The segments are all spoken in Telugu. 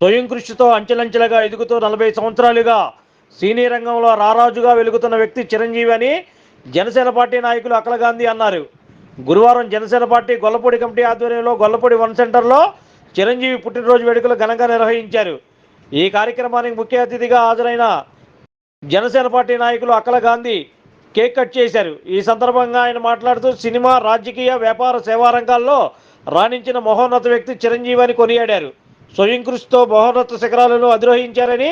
స్వయం కృషితో అంచెలంచెలుగా ఎదుగుతూ నలభై సంవత్సరాలుగా సినీ రంగంలో రారాజుగా వెలుగుతున్న వ్యక్తి చిరంజీవి అని జనసేన పార్టీ నాయకులు అఖిల గాంధీ అన్నారు. గురువారం జనసేన పార్టీ గొల్లపూడి కమిటీ ఆధ్వర్యంలో గొల్లపూడి వన్ సెంటర్లో చిరంజీవి పుట్టినరోజు వేడుకలు ఘనంగా నిర్వహించారు. ఈ కార్యక్రమానికి ముఖ్య అతిథిగా హాజరైన జనసేన పార్టీ నాయకులు అఖల గాంధీ కేక్ కట్ చేశారు. ఈ సందర్భంగా ఆయన మాట్లాడుతూ సినిమా రాజకీయ వ్యాపార సేవా రంగాల్లో రాణించిన మహోన్నత వ్యక్తి చిరంజీవి అని కొనియాడారు. స్వయం కృషితో మహోన్నత శిఖరాలను అధిరోహించారని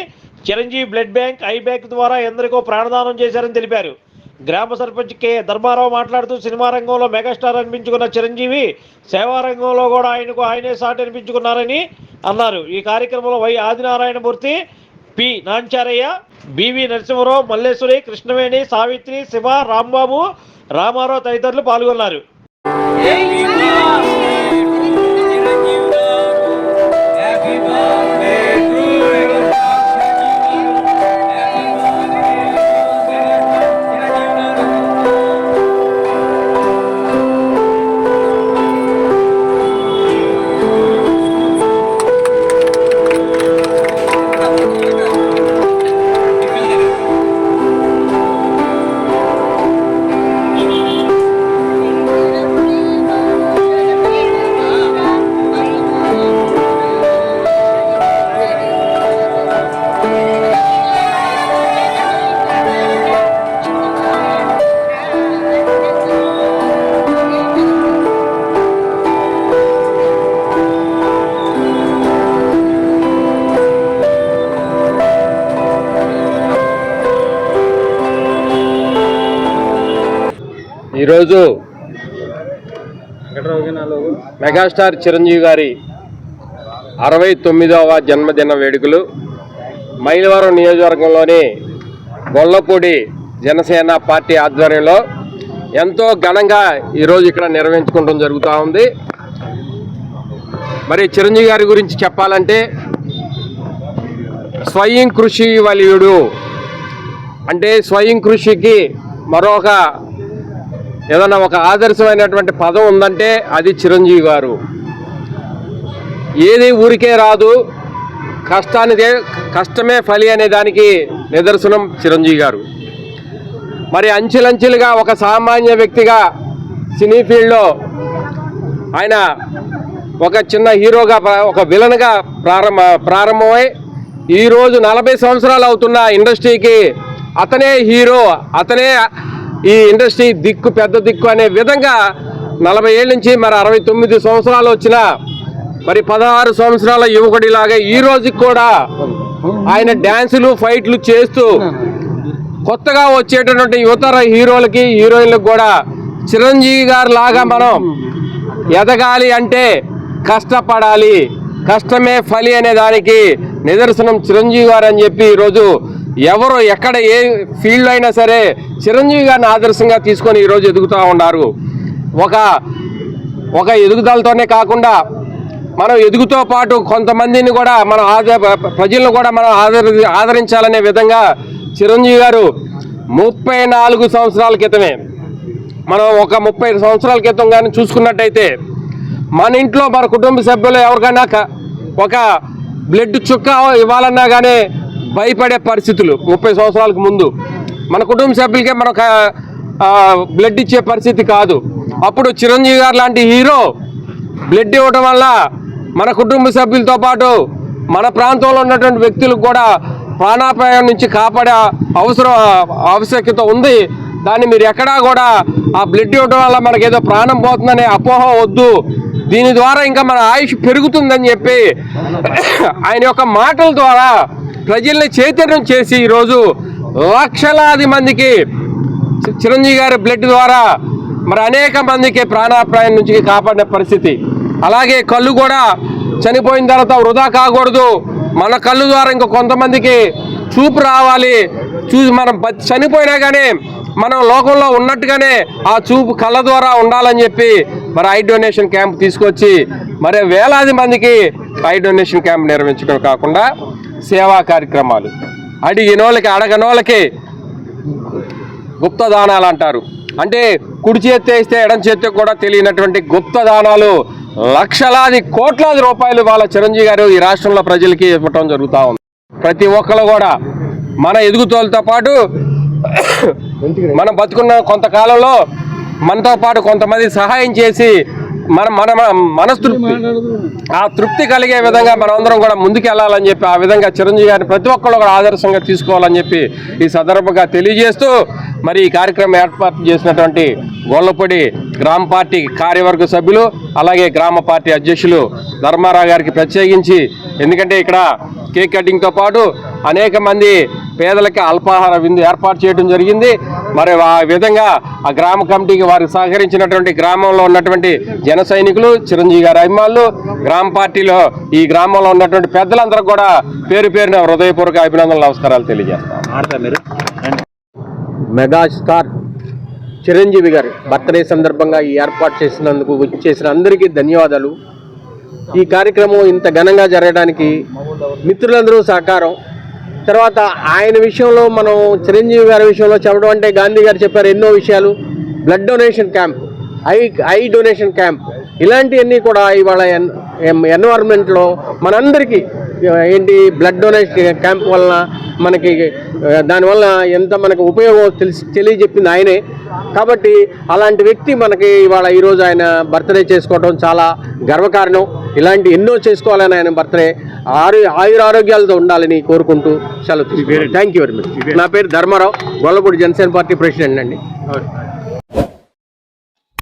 Chiranjeevi blood bank eye bank ద్వారా ఎందరికో ప్రాణదానం చేశారని తెలిపారు. గ్రామ సర్పంచ్ కె. ధర్మారావు మాట్లాడుతూ సినిమా రంగంలో మెగాస్టార్ అనిపించుకున్న చిరంజీవి సేవా రంగంలో కూడా ఆయనకు ఆయనే సాటి అనిపించుకున్నారని అన్నారు. ఈ కార్యక్రమంలో Y Adinarayanamurthy P. Nancharayya B V Narasimharao Malleswari Krishnaveni Savitri Siva Rambabu Ramarao తదితరులు పాల్గొన్నారు. ఈరోజు మెగాస్టార్ చిరంజీవి గారి అరవై తొమ్మిదవ జన్మదిన వేడుకలు. మైలవరం నియోజకవర్గంలోని గొల్లపూడి జనసేన పార్టీ ఆధ్వర్యంలో ఎంతో ఘనంగా ఈరోజు ఇక్కడ నిర్వహించుకోవడం జరుగుతూ ఉంది. మరి చిరంజీవి గారి గురించి చెప్పాలంటే స్వయం కృషి వలీయుడు అంటే స్వయం కృషికి మరొక ఏదన్నా ఒక ఆదర్శమైనటువంటి పదం ఉందంటే అది చిరంజీవి గారు. ఏది ఊరికే రాదు కష్టానిదే కష్టమే ఫలి అనే దానికి నిదర్శనం చిరంజీవి గారు. మరి అంచెలంచెలుగా ఒక సామాన్య వ్యక్తిగా సినీ ఫీల్డ్లో ఆయన ఒక చిన్న హీరోగా ఒక విలన్గా ప్రారంభ ప్రారంభమై ఈరోజు నలభై సంవత్సరాలు అవుతున్న ఇండస్ట్రీకి అతనే హీరో అతనే ఈ ఇండస్ట్రీ దిక్కు పెద్ద దిక్కు అనే విధంగా నలభై ఏళ్ళ నుంచి మరి అరవై తొమ్మిది సంవత్సరాలు వచ్చిన మరి పదహారు సంవత్సరాల యువకుడిలాగా ఈ రోజుకి కూడా ఆయన డ్యాన్సులు ఫైట్లు చేస్తూ కొత్తగా వచ్చేటటువంటి యువతర హీరోలకి హీరోయిన్లకు కూడా చిరంజీవి గారు లాగా మనం ఎదగాలి అంటే కష్టపడాలి. కష్టమే ఫలి అనే దానికి నిదర్శనం చిరంజీవి గారు అని చెప్పి ఈరోజు ఎవరు ఎక్కడ ఏ ఫీల్డ్ అయినా సరే చిరంజీవి గారిని ఆదర్శంగా తీసుకొని ఈరోజు ఎదుగుతూ ఉన్నారు. ఒక ఒక ఎదుగుదలతోనే కాకుండా మనం ఎదుగుతో పాటు కొంతమందిని కూడా మనం ఆద ప్రజలను కూడా మనం ఆదరి ఆదరించాలనే విధంగా చిరంజీవి గారు ముప్పై నాలుగు సంవత్సరాల క్రితమే మనం ఒక ముప్పై సంవత్సరాల క్రితం కానీ చూసుకున్నట్టయితే మన ఇంట్లో మన కుటుంబ సభ్యులు ఎవరికైనా క- ఒక బ్లడ్ చుక్క ఇవ్వాలన్నా కానీ భయపడే పరిస్థితులు. ముప్పై సంవత్సరాలకు ముందు. మన కుటుంబ సభ్యులకే మన బ్లడ్ ఇచ్చే పరిస్థితి కాదు. అప్పుడు చిరంజీవి గారు లాంటి హీరో బ్లడ్ ఇవ్వడం వల్ల మన కుటుంబ సభ్యులతో పాటు మన ప్రాంతంలో ఉన్నటువంటి వ్యక్తులకు కూడా ప్రాణాపాయం నుంచి కాపాడే అవసరం ఆవశ్యకత ఉంది. దాన్ని మీరు ఎక్కడా కూడా ఆ బ్లడ్ ఇవ్వడం వల్ల మనకేదో ప్రాణం పోతుందనే అపోహ వద్దు. దీని ద్వారా ఇంకా మన ఆయుష్ పెరుగుతుందని చెప్పి ఆయన యొక్క మాటల ద్వారా ప్రజల్ని చైతన్యం చేసి ఈరోజు లక్షలాది మందికి చిరంజీవి గారి బ్లడ్ ద్వారా మరి అనేక మందికి ప్రాణాప్రాయం నుంచి కాపాడిన పరిస్థితి. అలాగే కళ్ళు కూడా చనిపోయిన తర్వాత వృధా కాకూడదు. మన కళ్ళు ద్వారా ఇంకా కొంతమందికి చూపు రావాలి. చూసి మనం చనిపోయినా కానీ మనం లోకంలో ఉన్నట్టుగానే ఆ చూపు కళ్ళ ద్వారా ఉండాలని చెప్పి మరి ఐ డొనేషన్ క్యాంప్ తీసుకొచ్చి మరి వేలాది మందికి ఐ డొనేషన్ క్యాంప్ నిర్వహించడం కాకుండా సేవా కార్యక్రమాలు. అడిగినోళ్ళకి అడగనోళ్ళకి గుప్త దానాలు అంటారు. అంటే కుడి చేతి వేస్తే ఎడం చేతి కూడా తెలియనటువంటి గుప్త దానాలు లక్షలాది కోట్లాది రూపాయలు వాళ్ళ చిరంజీవి గారు ఈ రాష్ట్రంలో ప్రజలకి ఇవ్వటం జరుగుతూ ఉంది. ప్రతి ఒక్కరు కూడా మన ఎదుగుతోలతో పాటు మనం బతుకున్న కొంతకాలంలో మనతో పాటు కొంతమంది సహాయం చేసి మన మన మనస్తృప్తి ఆ తృప్తి కలిగే విధంగా మనమందరం కూడా ముందుకు వెళ్ళాలని చెప్పి ఆ విధంగా చిరంజీవి గారిని ప్రతి ఒక్కళ్ళు కూడా ఆదర్శంగా తీసుకోవాలని చెప్పి ఈ సందర్భంగా తెలియజేస్తూ మరి ఈ కార్యక్రమం ఏర్పాటు చేసినటువంటి గొల్లపొడి గ్రామ పార్టీ కార్యవర్గ సభ్యులు అలాగే గ్రామ పార్టీ అధ్యక్షులు ధర్మారావు గారికి ప్రత్యేకించి ఎందుకంటే ఇక్కడ కేక్ కటింగ్తో పాటు అనేక మంది పేదలకి అల్పాహార విందు ఏర్పాటు చేయడం జరిగింది. మరి ఆ విధంగా ఆ గ్రామ కమిటీకి వారికి సహకరించినటువంటి గ్రామంలో ఉన్నటువంటి జన సైనికులు చిరంజీవి గారి అభిమానులు గ్రామ పార్టీలో ఈ గ్రామంలో ఉన్నటువంటి పెద్దలందరూ కూడా పేరు పేరున హృదయపూర్వక అభినందనలు నమస్కారాలు తెలియజేస్తాం. మెగాస్టార్ చిరంజీవి గారు బర్త్డే సందర్భంగా ఈ ఏర్పాటు చేసినందుకు చేసిన అందరికీ ధన్యవాదాలు. ఈ కార్యక్రమం ఇంత ఘనంగా జరగడానికి మిత్రులందరూ సహకారం. తర్వాత ఆయన విషయంలో మనం చిరంజీవి గారి విషయంలో చెప్పడం అంటే గాంధీ గారు చెప్పారు ఎన్నో విషయాలు. Blood donation camp eye eye donation camp ఇలాంటివన్నీ కూడా ఇవాళ ఎన్ ఎన్వైర్న్మెంట్లో మనందరికీ ఏంటి బ్లడ్ డొనేషన్ క్యాంప్ వలన మనకి దానివల్ల ఎంత మనకు ఉపయోగం తెలిసి తెలియజెప్పింది ఆయనే. కాబట్టి అలాంటి వ్యక్తి మనకి ఇవాళ ఈరోజు ఆయన బర్త్డే చేసుకోవడం చాలా గర్వకారణం. ఇలాంటి ఎన్నో చేసుకోవాలని ఆయన బర్త్డే. ఆరు ఆయురారోగ్యాలతో ఉండాలని కోరుకుంటూ సెలవు థ్యాంక్ యూ వెరీ మచ్ నా పేరు ధర్మారావు గొల్లపూడి జనసేన పార్టీ ప్రెసిడెంట్ అండి.